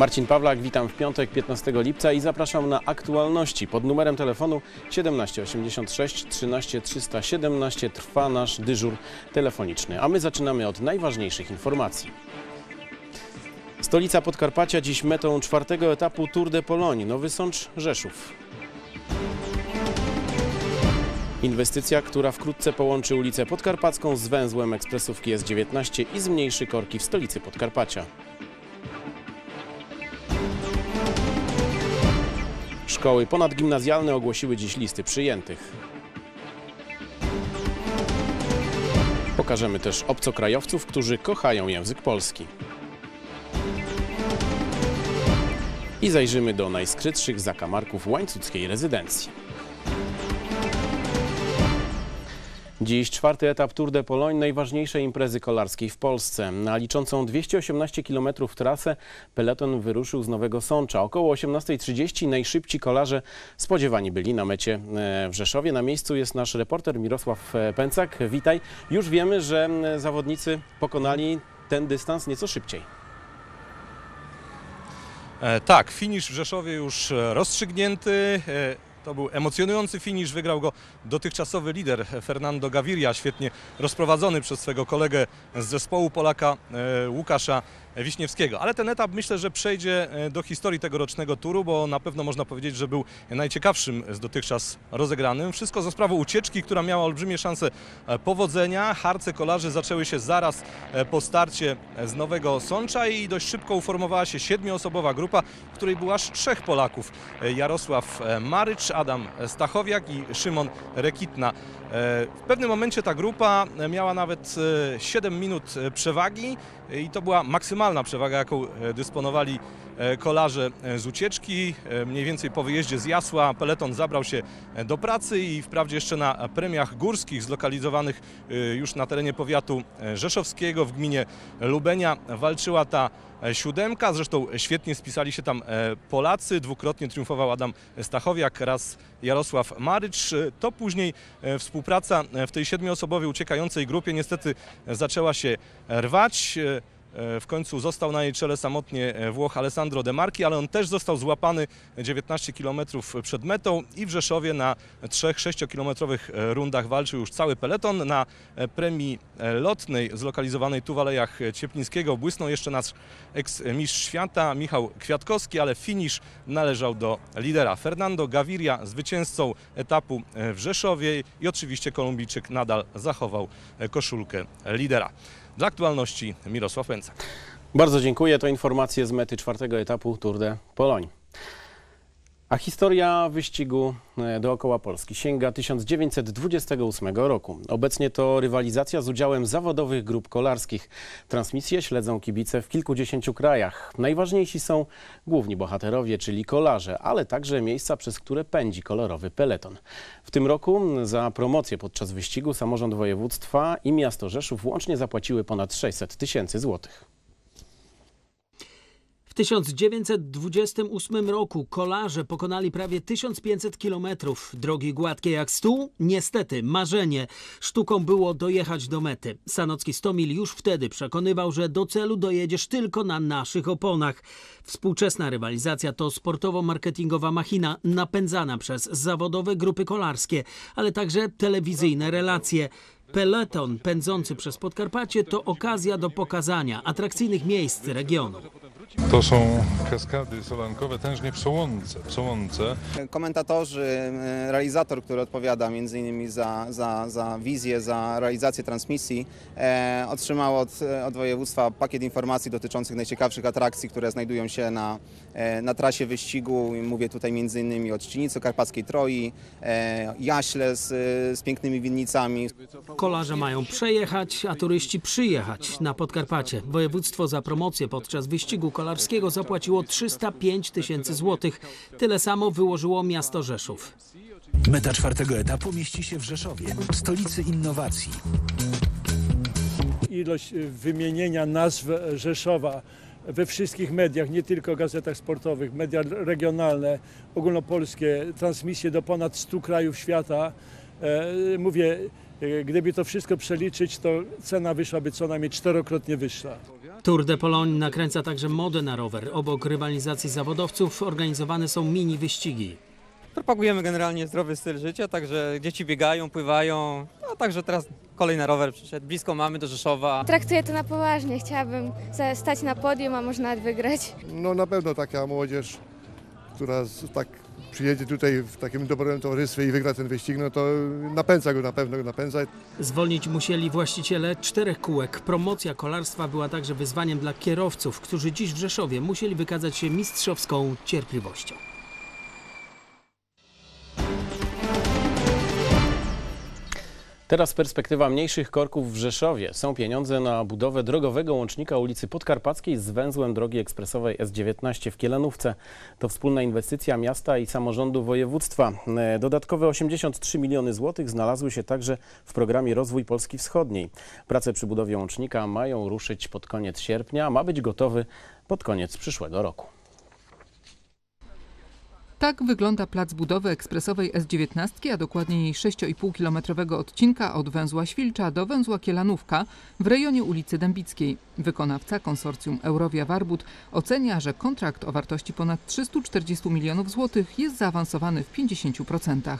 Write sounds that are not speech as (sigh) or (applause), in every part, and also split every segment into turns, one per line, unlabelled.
Marcin Pawlak, witam w piątek 15 lipca i zapraszam na aktualności. Pod numerem telefonu 1786 13 317 trwa nasz dyżur telefoniczny, a my zaczynamy od najważniejszych informacji. Stolica Podkarpacia dziś metą czwartego etapu Tour de Pologne, Nowy Sącz, Rzeszów. Inwestycja, która wkrótce połączy ulicę Podkarpacką z węzłem ekspresówki S19 i zmniejszy korki w stolicy Podkarpacia. Szkoły ponadgimnazjalne ogłosiły dziś listy przyjętych. Pokażemy też obcokrajowców, którzy kochają język polski. I zajrzymy do najskrytszych zakamarków łańcuckiej rezydencji. Dziś czwarty etap Tour de Pologne, najważniejszej imprezy kolarskiej w Polsce. Na liczącą 218 km trasę peleton wyruszył z Nowego Sącza. Około 18.30 najszybci kolarze spodziewani byli na mecie e, w Rzeszowie. Na miejscu jest nasz reporter Mirosław e, Pęcak. Witaj. Już wiemy, że zawodnicy pokonali ten dystans nieco szybciej.
E, tak, finisz w Rzeszowie już rozstrzygnięty. To był emocjonujący finisz, wygrał go dotychczasowy lider Fernando Gaviria, świetnie rozprowadzony przez swego kolegę z zespołu Polaka e, Łukasza Wiśniewskiego. Ale ten etap myślę, że przejdzie e, do historii tegorocznego turu, bo na pewno można powiedzieć, że był najciekawszym z dotychczas rozegranym. Wszystko za sprawą ucieczki, która miała olbrzymie szanse e, powodzenia. Harce kolarzy zaczęły się zaraz e, po starcie z Nowego Sącza i dość szybko uformowała się siedmioosobowa grupa, w której było aż trzech Polaków. E, Jarosław e, Marycz, Adam Stachowiak i Szymon Rekitna. E, W pewnym momencie ta grupa e, miała nawet e, 7 minut e, przewagi e, i to była maksymalna przewaga, jaką e, dysponowali kolarze e, z ucieczki. E, Mniej więcej po wyjeździe z Jasła peleton zabrał się e, do pracy i wprawdzie jeszcze na premiach górskich zlokalizowanych e, już na terenie powiatu e, rzeszowskiego w gminie Lubenia walczyła ta e, siódemka. Zresztą świetnie spisali się tam e, Polacy. Dwukrotnie triumfował Adam Stachowiak, raz Jarosław Marycz. E, To później e, współpraca e, w tej siedmioosobowej uciekającej grupie niestety e, zaczęła się rwać. E, W końcu został na jej czele samotnie e, Włoch Alessandro De Marchi, ale on też został złapany 19 km przed metą i w Rzeszowie na 3-6 kilometrowych e, rundach walczył już cały peleton. Na premii lotnej zlokalizowanej tu w Alejach Cieplińskiego błysnął jeszcze nasz eks-mistrz świata Michał Kwiatkowski, ale finisz należał do lidera. Fernando Gaviria zwycięzcą etapu w Rzeszowie i oczywiście Kolumbijczyk nadal zachował koszulkę lidera. Dla aktualności Mirosław Pęcak.
Bardzo dziękuję. To informacje z mety czwartego etapu Tour de Pologne. A historia wyścigu e, dookoła Polski sięga 1928 roku. Obecnie to rywalizacja z udziałem zawodowych grup kolarskich. Transmisje śledzą kibice w kilkudziesięciu krajach. Najważniejsi są główni bohaterowie, czyli kolarze, ale także miejsca, przez które pędzi kolorowy peleton. W tym roku za promocję podczas wyścigu samorząd województwa i miasto Rzeszów łącznie zapłaciły ponad 600 tysięcy złotych.
W 1928 roku kolarze pokonali prawie 1500 kilometrów. Drogi gładkie jak stół? Niestety, marzenie. Sztuką było dojechać do mety. Sanocki Stomil już wtedy przekonywał, że do celu dojedziesz tylko na naszych oponach. Współczesna rywalizacja to sportowo-marketingowa machina napędzana przez zawodowe grupy kolarskie, ale także telewizyjne relacje. Peleton pędzący przez Podkarpacie to okazja do pokazania atrakcyjnych miejsc regionu.
To są kaskady solankowe, tężnie przy łące. Przy łące.
Komentatorzy, e, realizator, który odpowiada między innymi za, za, za wizję, za realizację transmisji, e, otrzymał od, od województwa pakiet informacji dotyczących najciekawszych atrakcji, które znajdują się na, e, na trasie wyścigu. Mówię tutaj między innymi o Trzcinicy, Karpackiej Troi, e, Jaśle z, z pięknymi winnicami.
Kolarze mają przejechać, a turyści przyjechać na Podkarpacie. Województwo za promocję podczas wyścigu kolarskiego zapłaciło 305 tysięcy złotych. Tyle samo wyłożyło miasto Rzeszów.
Meta czwartego etapu mieści się w Rzeszowie, stolicy innowacji.
ilość y, wymienienia nazw Rzeszowa we wszystkich mediach, nie tylko gazetach sportowych, media regionalne, ogólnopolskie, transmisje do ponad 100 krajów świata. E, Mówię, e, gdyby to wszystko przeliczyć, to cena wyszłaby co najmniej czterokrotnie wyższa.
Tour de Pologne nakręca także modę na rower. Obok rywalizacji zawodowców organizowane są mini wyścigi.
Propagujemy generalnie zdrowy styl życia, także dzieci biegają, pływają, a także teraz kolej na rower przyszedł. Blisko mamy do Rzeszowa.
Traktuję to na poważnie. Chciałabym stać na podium, a może nawet wygrać.
No na pewno taka młodzież, która tak przyjedzie tutaj w takim dobrym towarzystwie i wygra ten wyścig, no to napędza go na pewno, napędza.
Zwolnić musieli właściciele czterech kółek. Promocja kolarstwa była także wyzwaniem dla kierowców, którzy dziś w Rzeszowie musieli wykazać się mistrzowską cierpliwością.
Teraz perspektywa mniejszych korków w Rzeszowie. Są pieniądze na budowę drogowego łącznika ulicy Podkarpackiej z węzłem drogi ekspresowej S19 w Kielenówce. To wspólna inwestycja miasta i samorządu województwa. E, Dodatkowe 83 miliony złotych znalazły się także w programie Rozwój Polski Wschodniej. Prace przy budowie łącznika mają ruszyć pod koniec sierpnia, ma być gotowy pod koniec przyszłego roku.
Tak wygląda plac budowy ekspresowej S19, a dokładniej jej 6,5-kilometrowego odcinka od węzła Świlcza do węzła Kielanówka w rejonie ulicy Dębickiej. Wykonawca, konsorcjum Eurowia Warbut, ocenia, że kontrakt o wartości ponad 340 milionów złotych jest zaawansowany w 50%.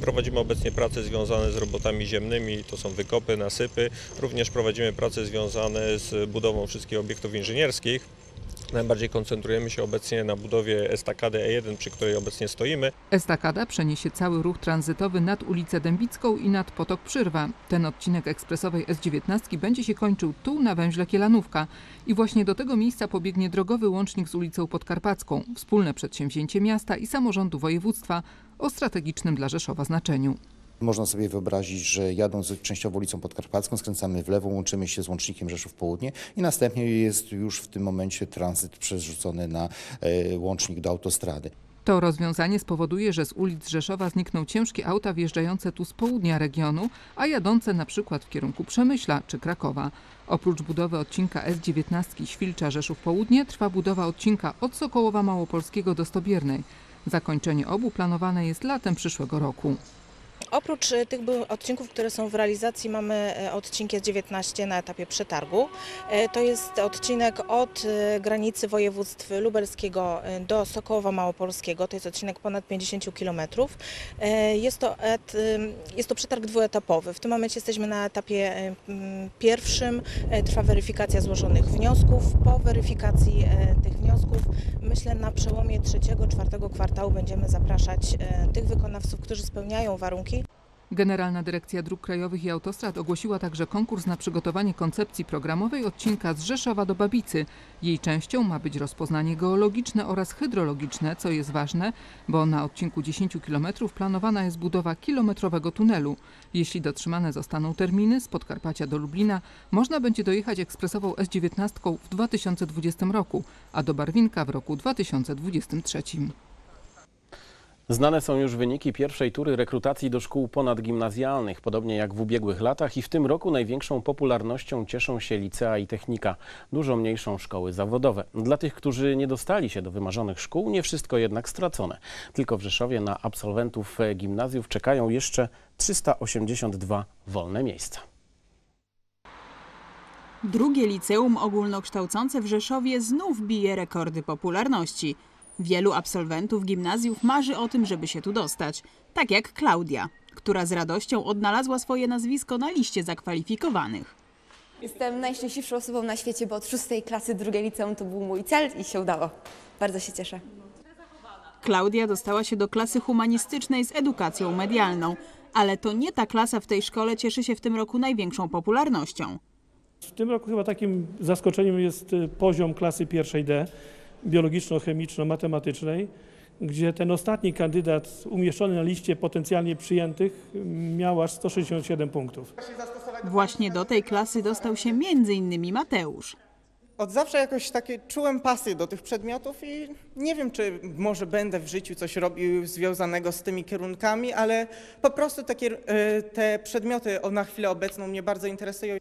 Prowadzimy obecnie prace związane z robotami ziemnymi, to są wykopy, nasypy. Również prowadzimy prace związane z budową wszystkich obiektów inżynierskich. Najbardziej koncentrujemy się obecnie na budowie estakady E1, przy której obecnie stoimy.
Estakada przeniesie cały ruch tranzytowy nad ulicę Dębicką i nad potok Przyrwa. Ten odcinek ekspresowej S19 będzie się kończył tu na węźle Kielanówka i właśnie do tego miejsca pobiegnie drogowy łącznik z ulicą Podkarpacką, wspólne przedsięwzięcie miasta i samorządu województwa o strategicznym dla Rzeszowa znaczeniu.
Można sobie wyobrazić, że jadąc częściowo ulicą Podkarpacką skręcamy w lewo, łączymy się z łącznikiem Rzeszów Południe i następnie jest już w tym momencie tranzyt przerzucony na e, łącznik do autostrady.
To rozwiązanie spowoduje, że z ulic Rzeszowa znikną ciężkie auta wjeżdżające tu z południa regionu, a jadące na przykład w kierunku Przemyśla czy Krakowa. Oprócz budowy odcinka S19 Świlcza Rzeszów Południe trwa budowa odcinka od Sokołowa Małopolskiego do Stobiernej. Zakończenie obu planowane jest latem przyszłego roku.
Oprócz e, tych odcinków, które są w realizacji, mamy e, odcinek 19 na etapie przetargu. E, To jest odcinek od granicy województw lubelskiego do Sokołowa Małopolskiego. To jest odcinek ponad 50 km. Jest to, et, ym, jest to przetarg dwuetapowy. W tym momencie jesteśmy na etapie pierwszym. Trwa weryfikacja złożonych wniosków. Po weryfikacji tych wniosków myślę na przełomie trzeciego, czwartego kwartału będziemy zapraszać tych wykonawców, którzy spełniają warunki.
Generalna Dyrekcja Dróg Krajowych i Autostrad ogłosiła także konkurs na przygotowanie koncepcji programowej odcinka z Rzeszowa do Babicy. Jej częścią ma być rozpoznanie geologiczne oraz hydrologiczne, co jest ważne, bo na odcinku 10 km planowana jest budowa kilometrowego tunelu. Jeśli dotrzymane zostaną terminy z Podkarpacia do Lublina, można będzie dojechać ekspresową S19 w 2020 roku, a do Barwinka w roku 2023.
Znane są już wyniki pierwszej tury rekrutacji do szkół ponadgimnazjalnych. Podobnie jak w ubiegłych latach i w tym roku największą popularnością cieszą się licea i technika, dużo mniejszą szkoły zawodowe. Dla tych, którzy nie dostali się do wymarzonych szkół, nie wszystko jednak stracone. Tylko w Rzeszowie na absolwentów e, gimnazjów czekają jeszcze 382 wolne miejsca.
Drugie liceum ogólnokształcące w Rzeszowie znów bije rekordy popularności. Wielu absolwentów gimnazjów marzy o tym, żeby się tu dostać. Tak jak Klaudia, która z radością odnalazła swoje nazwisko na liście zakwalifikowanych.
Jestem najszczęśliwszą osobą na świecie, bo od szóstej klasy drugie liceum to był mój cel i się udało. Bardzo się cieszę.
Klaudia dostała się do klasy humanistycznej z edukacją medialną, ale to nie ta klasa w tej szkole cieszy się w tym roku największą popularnością.
W tym roku chyba takim zaskoczeniem jest y, poziom klasy pierwszej D, biologiczno-chemiczno-matematycznej, gdzie ten ostatni kandydat umieszczony na liście potencjalnie przyjętych miał aż 167 punktów.
Właśnie do tej klasy dostał się m.in. Mateusz.
Od zawsze jakoś takie czułem pasję do tych przedmiotów i nie wiem, czy może będę w życiu coś robił związanego z tymi kierunkami, ale po prostu takie e, te przedmioty na chwilę obecną mnie bardzo interesują.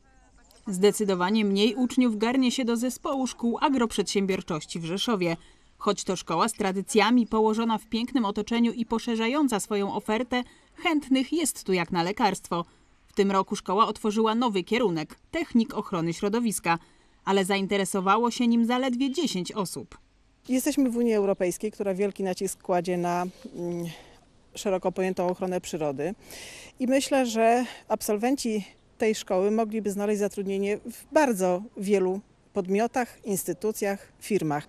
Zdecydowanie mniej uczniów garnie się do zespołu szkół agroprzedsiębiorczości w Rzeszowie. Choć to szkoła z tradycjami, położona w pięknym otoczeniu i poszerzająca swoją ofertę, chętnych jest tu jak na lekarstwo. W tym roku szkoła otworzyła nowy kierunek technik ochrony środowiska. ale zainteresowało się nim zaledwie 10 osób.
Jesteśmy w Unii Europejskiej, która wielki nacisk kładzie na mm, szeroko pojętą ochronę przyrody i myślę, że absolwenci tej szkoły mogliby znaleźć zatrudnienie w bardzo wielu podmiotach, instytucjach, firmach.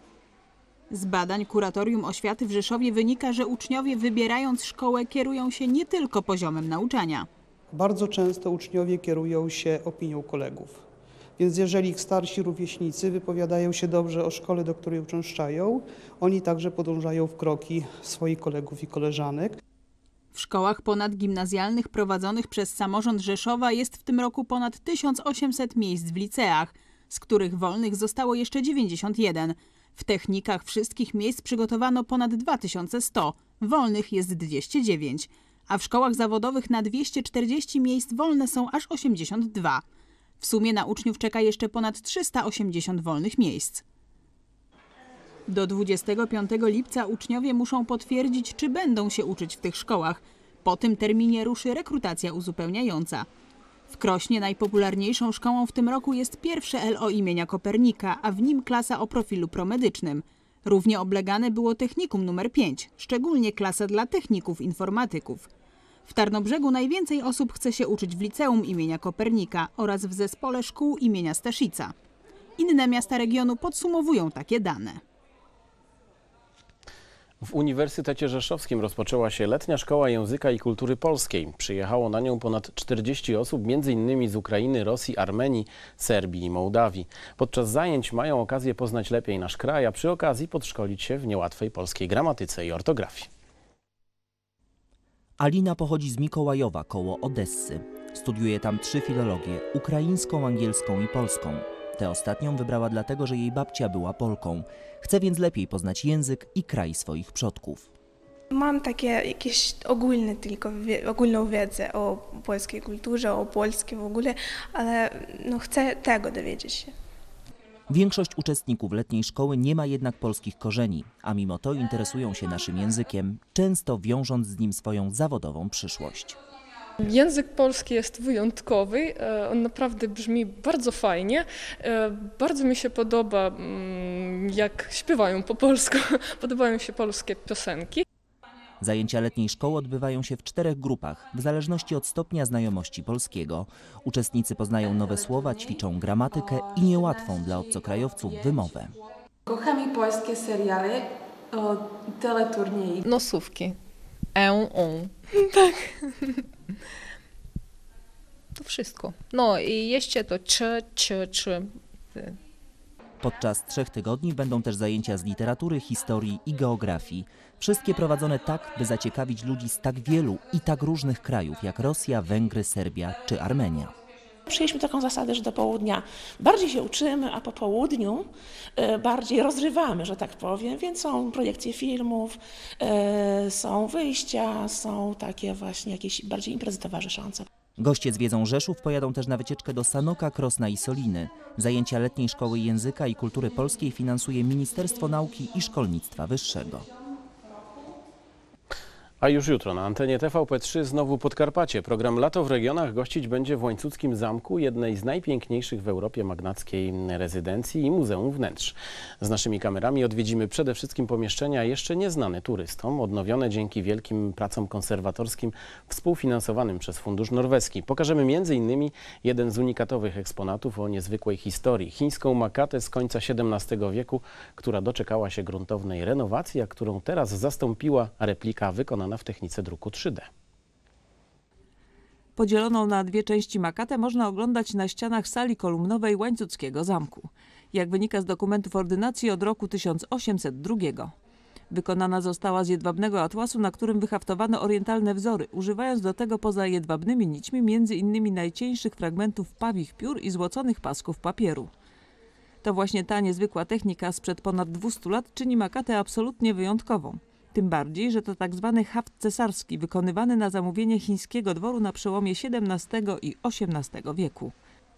Z badań Kuratorium Oświaty w Rzeszowie wynika, że uczniowie wybierając szkołę kierują się nie tylko poziomem nauczania.
Bardzo często uczniowie kierują się opinią kolegów. Więc jeżeli ich starsi rówieśnicy wypowiadają się dobrze o szkole, do której uczęszczają, oni także podążają w kroki swoich kolegów i koleżanek.
W szkołach ponadgimnazjalnych prowadzonych przez samorząd Rzeszowa jest w tym roku ponad 1800 miejsc w liceach, z których wolnych zostało jeszcze 91. W technikach wszystkich miejsc przygotowano ponad 2100, wolnych jest 209, a w szkołach zawodowych na 240 miejsc wolne są aż 82. W sumie na uczniów czeka jeszcze ponad 380 wolnych miejsc. Do 25 lipca uczniowie muszą potwierdzić, czy będą się uczyć w tych szkołach. Po tym terminie ruszy rekrutacja uzupełniająca. W Krośnie najpopularniejszą szkołą w tym roku jest pierwsze LO imienia Kopernika, a w nim klasa o profilu promedycznym. Równie oblegane było technikum numer 5, szczególnie klasa dla techników informatyków. W Tarnobrzegu najwięcej osób chce się uczyć w liceum imienia Kopernika oraz w zespole szkół imienia Staszica. Inne miasta regionu podsumowują takie dane.
W Uniwersytecie Rzeszowskim rozpoczęła się letnia szkoła języka i kultury polskiej. Przyjechało na nią ponad 40 osób, m.in. z Ukrainy, Rosji, Armenii, Serbii i Mołdawii. Podczas zajęć mają okazję poznać lepiej nasz kraj, a przy okazji podszkolić się w niełatwej polskiej gramatyce i ortografii.
Alina pochodzi z Mikołajowa koło Odessy. Studiuje tam trzy filologie ukraińską, angielską i polską. Tę ostatnią wybrała dlatego, że jej babcia była Polką. Chce więc lepiej poznać język i kraj swoich przodków.
Mam takie jakieś ogólne tylko, wie- ogólną wiedzę o polskiej kulturze, o polskim w ogóle, ale no chcę tego dowiedzieć się.
Większość uczestników letniej szkoły nie ma jednak polskich korzeni, a mimo to interesują się naszym językiem, często wiążąc z nim swoją zawodową przyszłość.
Język polski jest wyjątkowy, e, on naprawdę brzmi bardzo fajnie. E, Bardzo mi się podoba, mm, jak śpiewają po polsku, (laughs) podobają mi się polskie piosenki.
Zajęcia letniej szkoły odbywają się w czterech grupach, w zależności od stopnia znajomości polskiego. Uczestnicy poznają nowe słowa, ćwiczą gramatykę i niełatwą dla obcokrajowców wymowę.
Kochamy polskie seriale, o, teleturnieje.
Nosówki. E, on. Tak. To wszystko. No i jeszcze to czy, czy, czy.
Podczas trzech tygodni będą też zajęcia z literatury, historii i geografii. Wszystkie prowadzone tak, by zaciekawić ludzi z tak wielu i tak różnych krajów jak Rosja, Węgry, Serbia czy Armenia.
Przyjęliśmy taką zasadę, że do południa bardziej się uczymy, a po południu e, bardziej rozrywamy, że tak powiem, więc są projekcje filmów, e, są wyjścia, są takie właśnie jakieś bardziej imprezy towarzyszące.
Goście zwiedzą Rzeszów pojadą też na wycieczkę do Sanoka, Krosna i Soliny. Zajęcia letniej szkoły języka i kultury polskiej finansuje Ministerstwo Nauki i Szkolnictwa Wyższego.
A już jutro na antenie TVP3 znowu Podkarpacie. Program Lato w regionach gościć będzie w Łańcuckim Zamku, jednej z najpiękniejszych w Europie magnackiej rezydencji i Muzeum Wnętrz. Z naszymi kamerami odwiedzimy przede wszystkim pomieszczenia jeszcze nieznane turystom, odnowione dzięki wielkim pracom konserwatorskim współfinansowanym przez Fundusz Norweski. Pokażemy m.in. jeden z unikatowych eksponatów o niezwykłej historii. Chińską makatę z końca XVII wieku, która doczekała się gruntownej renowacji, a którą teraz zastąpiła replika wykonana w technice druku 3D.
Podzieloną na dwie części makatę można oglądać na ścianach sali kolumnowej Łańcuckiego Zamku. Jak wynika z dokumentów ordynacji od roku 1802. Wykonana została z jedwabnego atłasu, na którym wyhaftowano orientalne wzory, używając do tego poza jedwabnymi nićmi między innymi najcieńszych fragmentów pawich piór i złoconych pasków papieru. To właśnie ta niezwykła technika sprzed ponad 200 lat czyni makatę absolutnie wyjątkową. Tym bardziej, że to tak zwany haft cesarski, wykonywany na zamówienie chińskiego dworu na przełomie XVII i XVIII wieku.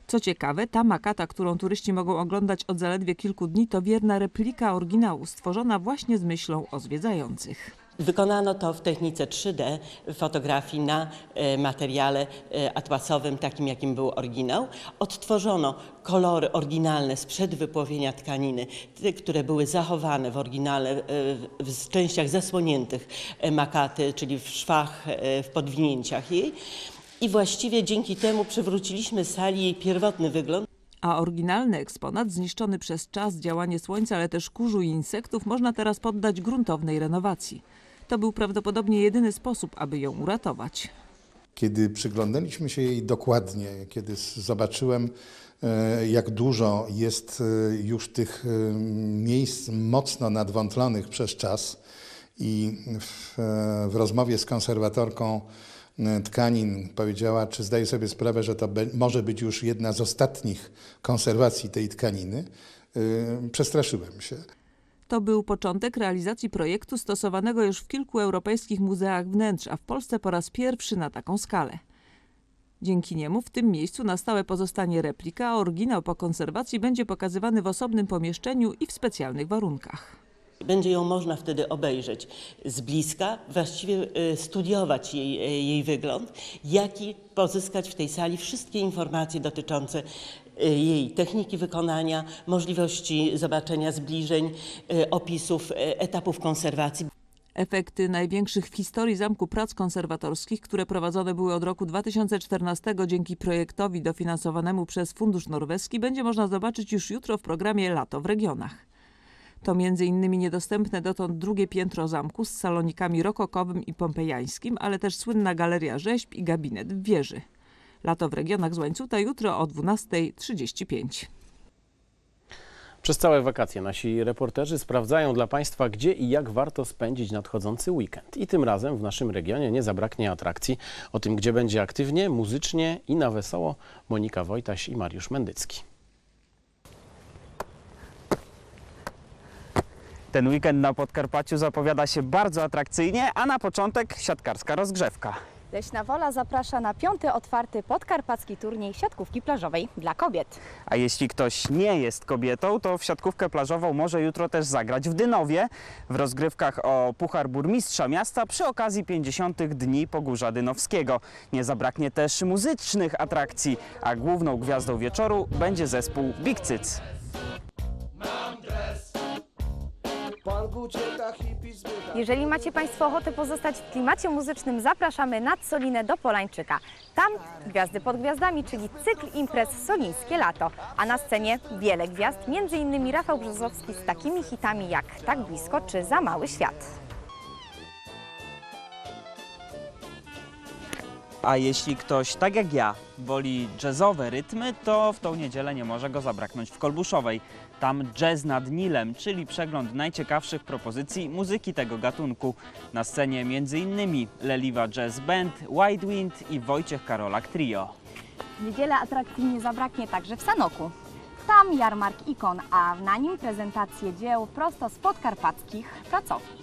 Co ciekawe, ta makata, którą turyści mogą oglądać od zaledwie kilku dni, to wierna replika oryginału, stworzona właśnie z myślą o zwiedzających.
Wykonano to w technice 3D fotografii na e, materiale e, atłasowym, takim jakim był oryginał. Odtworzono kolory oryginalne sprzed wypłowienia tkaniny, te, które były zachowane w oryginale e, w częściach zasłoniętych makaty, czyli w szwach, w podwinięciach jej. I właściwie dzięki temu przywróciliśmy sali jej pierwotny wygląd.
A oryginalny eksponat, zniszczony przez czas, działanie słońca, ale też kurzu i insektów, można teraz poddać gruntownej renowacji. To był prawdopodobnie jedyny sposób, aby ją uratować.
Kiedy przyglądaliśmy się jej dokładnie, kiedy zobaczyłem, e, jak dużo jest e, już tych e, miejsc mocno nadwątlonych przez czas, i w, w rozmowie z konserwatorką tkanin powiedziała, czy zdaje sobie sprawę, że to be, może być już jedna z ostatnich konserwacji tej tkaniny, przestraszyłem się.
To był początek realizacji projektu stosowanego już w kilku europejskich muzeach wnętrz, a w Polsce po raz pierwszy na taką skalę. Dzięki niemu w tym miejscu na stałe pozostanie replika, a oryginał po konserwacji będzie pokazywany w osobnym pomieszczeniu i w specjalnych warunkach.
Będzie ją można wtedy obejrzeć z bliska, właściwie y, studiować jej, y, jej wygląd, jak i pozyskać w tej sali wszystkie informacje dotyczące jej techniki wykonania, możliwości zobaczenia zbliżeń, opisów etapów konserwacji.
Efekty największych w historii zamku prac konserwatorskich, które prowadzone były od roku 2014 dzięki projektowi dofinansowanemu przez Fundusz Norweski, będzie można zobaczyć już jutro w programie Lato w regionach. To m.in. niedostępne dotąd drugie piętro zamku z salonikami rokokowym i pompejańskim, ale też słynna galeria rzeźb i gabinet w wieży. Lato w regionach z Łańcuta jutro o 12.35.
Przez całe wakacje nasi reporterzy sprawdzają dla Państwa, gdzie i jak warto spędzić nadchodzący weekend. I tym razem w naszym regionie nie zabraknie atrakcji. O tym, gdzie będzie aktywnie, muzycznie i na wesoło Monika Wojtaś i Mariusz Mendycki.
Ten weekend na Podkarpaciu zapowiada się bardzo atrakcyjnie, a na początek siatkarska rozgrzewka.
Leśna Wola zaprasza na piąty otwarty podkarpacki turniej siatkówki plażowej dla kobiet.
A jeśli ktoś nie jest kobietą, to w siatkówkę plażową może jutro też zagrać w Dynowie w rozgrywkach o Puchar Burmistrza Miasta przy okazji 50. Dni Pogórza Dynowskiego. Nie zabraknie też muzycznych atrakcji, a główną gwiazdą wieczoru będzie zespół Big Cyc.
Jeżeli macie Państwo ochotę pozostać w klimacie muzycznym, zapraszamy nad Solinę do Polańczyka. Tam Gwiazdy pod Gwiazdami, czyli cykl imprez Solińskie Lato. A na scenie wiele gwiazd, m.in. Rafał Brzozowski z takimi hitami jak Tak Blisko czy Za Mały Świat.
A jeśli ktoś, tak jak ja, woli jazzowe rytmy, to w tą niedzielę nie może go zabraknąć w Kolbuszowej. Tam Jazz nad Nilem, czyli przegląd najciekawszych propozycji muzyki tego gatunku. Na scenie m.in. Leliwa Jazz Band, White Wind i Wojciech Karolak Trio.
Niedzielę atrakcji nie zabraknie także w Sanoku. Tam jarmark ikon, a na nim prezentacje dzieł prosto z podkarpackich pracowni.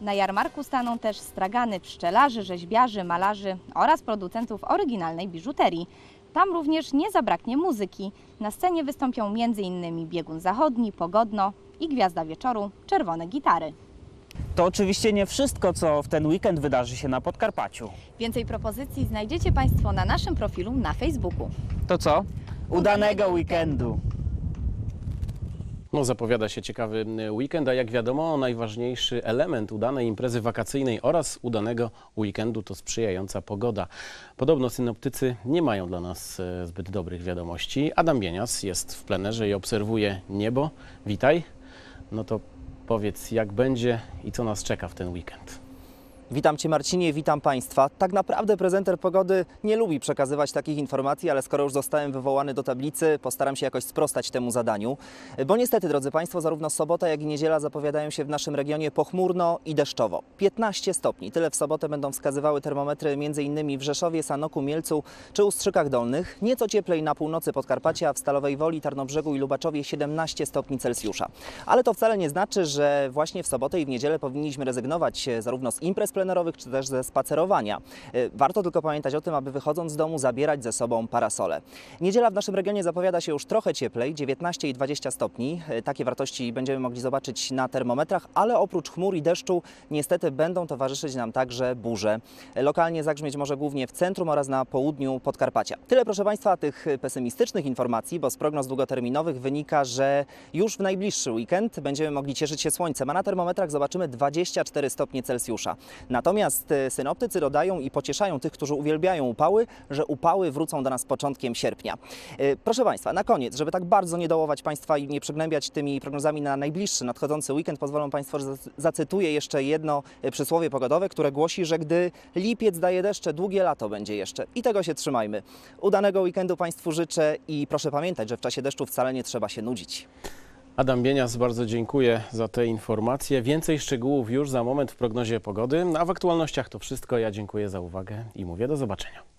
Na jarmarku staną też stragany pszczelarzy, rzeźbiarzy, malarzy oraz producentów oryginalnej biżuterii. Tam również nie zabraknie muzyki. Na scenie wystąpią m.in. Biegun Zachodni, Pogodno i Gwiazda Wieczoru, Czerwone Gitary.
To oczywiście nie wszystko, co w ten weekend wydarzy się na Podkarpaciu.
Więcej propozycji znajdziecie Państwo na naszym profilu na Facebooku.
To co? Udanego weekendu!
No, zapowiada się ciekawy weekend, a jak wiadomo, najważniejszy element udanej imprezy wakacyjnej oraz udanego weekendu to sprzyjająca pogoda. Podobno synoptycy nie mają dla nas e, zbyt dobrych wiadomości. Adam Bienias jest w plenerze i obserwuje niebo. Witaj. No to powiedz, jak będzie i co nas czeka w ten weekend.
Witam Cię Marcinie, witam Państwa. Tak naprawdę prezenter pogody nie lubi przekazywać takich informacji, ale skoro już zostałem wywołany do tablicy, postaram się jakoś sprostać temu zadaniu. Bo niestety, drodzy Państwo, zarówno sobota, jak i niedziela zapowiadają się w naszym regionie pochmurno i deszczowo. 15 stopni, tyle w sobotę będą wskazywały termometry m.in. w Rzeszowie, Sanoku, Mielcu czy Ustrzykach Dolnych. Nieco cieplej na północy Podkarpacia, w Stalowej Woli, Tarnobrzegu i Lubaczowie 17 stopni Celsjusza. Ale to wcale nie znaczy, że właśnie w sobotę i w niedzielę powinniśmy rezygnować zarówno z imprez plenerowych czy też ze spacerowania. Y, Warto tylko pamiętać o tym, aby wychodząc z domu zabierać ze sobą parasole. Niedziela w naszym regionie zapowiada się już trochę cieplej, 19 i 20 stopni. Y, Takie wartości będziemy mogli zobaczyć na termometrach, ale oprócz chmur i deszczu niestety będą towarzyszyć nam także burze. Y, Lokalnie zagrzmieć może głównie w centrum oraz na południu Podkarpacia. Tyle proszę Państwa tych pesymistycznych informacji, bo z prognoz długoterminowych wynika, że już w najbliższy weekend będziemy mogli cieszyć się słońcem, a na termometrach zobaczymy 24 stopnie Celsjusza. Natomiast e, synoptycy dodają i pocieszają tych, którzy uwielbiają upały, że upały wrócą do nas początkiem sierpnia. E, Proszę Państwa, na koniec, żeby tak bardzo nie dołować Państwa i nie przygnębiać tymi prognozami na najbliższy, nadchodzący weekend, pozwolą Państwo, że zac- zacytuję jeszcze jedno e, przysłowie pogodowe, które głosi, że gdy lipiec daje deszcze, długie lato będzie jeszcze. I tego się trzymajmy. Udanego weekendu Państwu życzę i proszę pamiętać, że w czasie deszczu wcale nie trzeba się nudzić.
Adam Bienias, bardzo dziękuję za te informacje. Więcej szczegółów już za moment w prognozie pogody, a w aktualnościach to wszystko. Ja dziękuję za uwagę i mówię do zobaczenia.